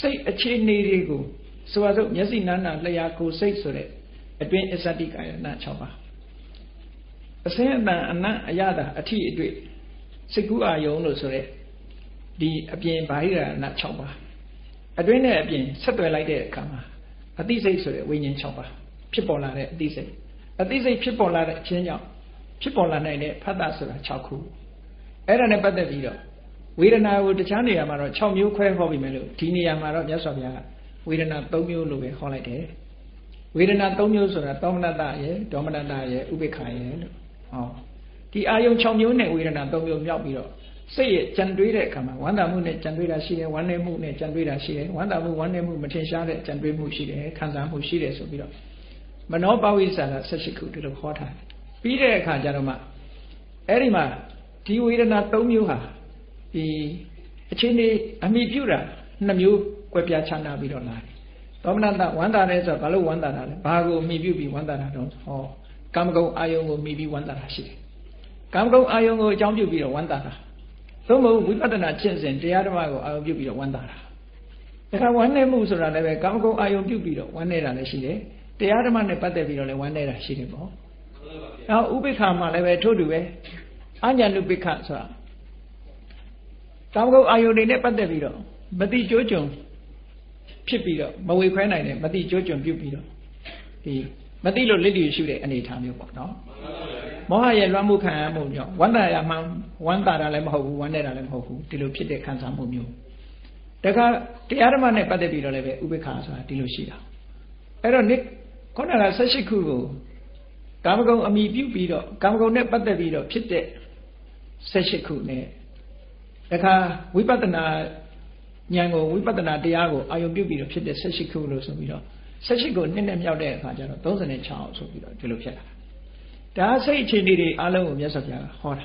စိတ်အခြေအနေတွေကိုဆိုပါစို့မျက်စိနာနာလျှာကိုယ်စိတ်ဆိုတဲ့အတွင်းအစ္စတိကာယနာ6ပါးအစင်းအတန်အနတ်အရတာအထီအတွေ့စိတ်ကူးအာယုံလို့ဆိုတဲ့ဒီအပြင်ဘာဟိရနာ6ပါးအတွင်းနဲ့အပြင်ဆက်သွယ်လိုက်တဲ့အခါမှာအသိစိတ်ဆိုတဲ့ဝိညာဉ်6ပါးဖြစ်ပေါ်လာတဲ့အသိစိတ်အသိစိတ်ဖြစ်ပေါ်လာတဲ့အခြင်းကြောင့်ဖြစ်ပေါ်လာနိုင်တဲ့ဖတ်တာဆိုတာ6ခုအဲ့ဒါနဲ့ပတ်သက်ပြီးတော့ ဝေဒနာကိုတခြားနေရာမှာတော့6မျိုးခွဲဟောပြီးမယ်လို့ဒီနေရာမှာတော့မြတ်စွာဘုရားကဝေဒနာ3မျိုးလို့ပဲဟောလိုက်တယ်ဝေဒနာ3မျိုးဆိုတာသောမနတရယ်ဒေါမနတရယ်ဥပေက္ခရယ်လို့ဟောဒီအာယုံ6မျိုးနဲ့ဝေဒနာ3မျိုးမြောက်ပြီးတော့စိတ်ရဲ့ကြံတွေးတဲ့အခါမှာဝမ်းသာမှုနဲ့ကြံတွေးတာရှိတယ်ဝမ်းနည်းမှုနဲ့ကြံတွေးတာရှိတယ်ဝမ်းသာမှုဝမ်းနည်းမှုမထင်ရှားတဲ့ကြံတွေးမှုရှိတယ်ခံစားမှုရှိတယ်ဆိုပြီးတော့မနောပဝိသရာ16ခုဒီလိုခေါ်ထားတယ်ပြီးတဲ့အခါကျတော့မှအဲ့ဒီမှာဒီဝေဒနာ၃မျိုးဟာ ဒီအချင်းနေအမိပြုတာနှစ်မျိုးကွဲပြားခြားနာပြီးတော့လာတယ်သောမနတဝန္တာလဲဆိုတော့ဘာလို့ဝန္တာတာလဲဘာကိုအမိပြုပြီးဝန္တာတာတော့ဟောကာမဂုဏ်အာယုံကိုမိပြီးဝန္တာတာရှိတယ်ကာမဂုဏ်အာယုံကိုအကြောင်းပြုပြီးတော့ဝန္တာတာသို့မဟုတ်ဝိပဿနာကျင့်စဉ်တရားဓမ္မကိုအာယုံပြုပြီးတော့ဝန္တာတာဒါကဝမ်းနေမှုဆိုတာလည်းပဲကာမဂုဏ်အာယုံပြုပြီးတော့ဝမ်းနေတာလည်းရှိတယ်တရားဓမ္မနဲ့ပတ်သက်ပြီးတော့လည်းဝမ်းနေတာရှိတယ်ပေါ့နောက်ဥပိ္ပခာမှာလည်းပဲထို့တူပဲအညာနုပိ္ပခဆိုတာ ကာမဂုဏ်အာယုန်တွေနဲ့ပတ်သက်ပြီးတော့မတိကြိုးကြုံဖြစ်ပြီးတော့မဝေခွဲနိုင်တဲ့မတိကြိုးကြုံပြုတ်ပြီးတော့ဒီမတိလို့လက်တည်ရှုတဲ့အနေအထားမျိုးပေါ့နော်မောဟရဲ့လွှမ်းမှုခံရမှုကြောင့်ဝန္တာရမှဝန္တာတာလည်းမဟုတ်ဘူးဝန္နေတာလည်းမဟုတ်ဘူးဒီလိုဖြစ်တဲ့ခံစားမှုမျိုးတခါတရားဓမ္မနဲ့ပတ်သက်ပြီးတော့လည်းပဲဥပေက္ခဆိုတာဒီလိုရှိတာအဲ့တော့ခုနက18ခုကိုကာမဂုဏ်အမိပြုပြီးတော့ကာမဂုဏ်နဲ့ပတ်သက်ပြီးတော့ဖြစ်တဲ့18ခုနဲ့ တခါဝိပဿနာဉာဏ်ကိုဝိပဿနာတရားကိုအာယုံပြုပြီးတော့ဖြစ်တဲ့18ခုလို့ဆိုပြီးတော့18ခုနှစ်နဲ့မြောက်တဲ့အခါကျတော့36ဆိုပြီးတော့ဒီလိုဖြစ်လာတာဒါစိတ်အခြေအနေတွေအားလုံးကိုမြတ်စွာဘုရားဟောတာ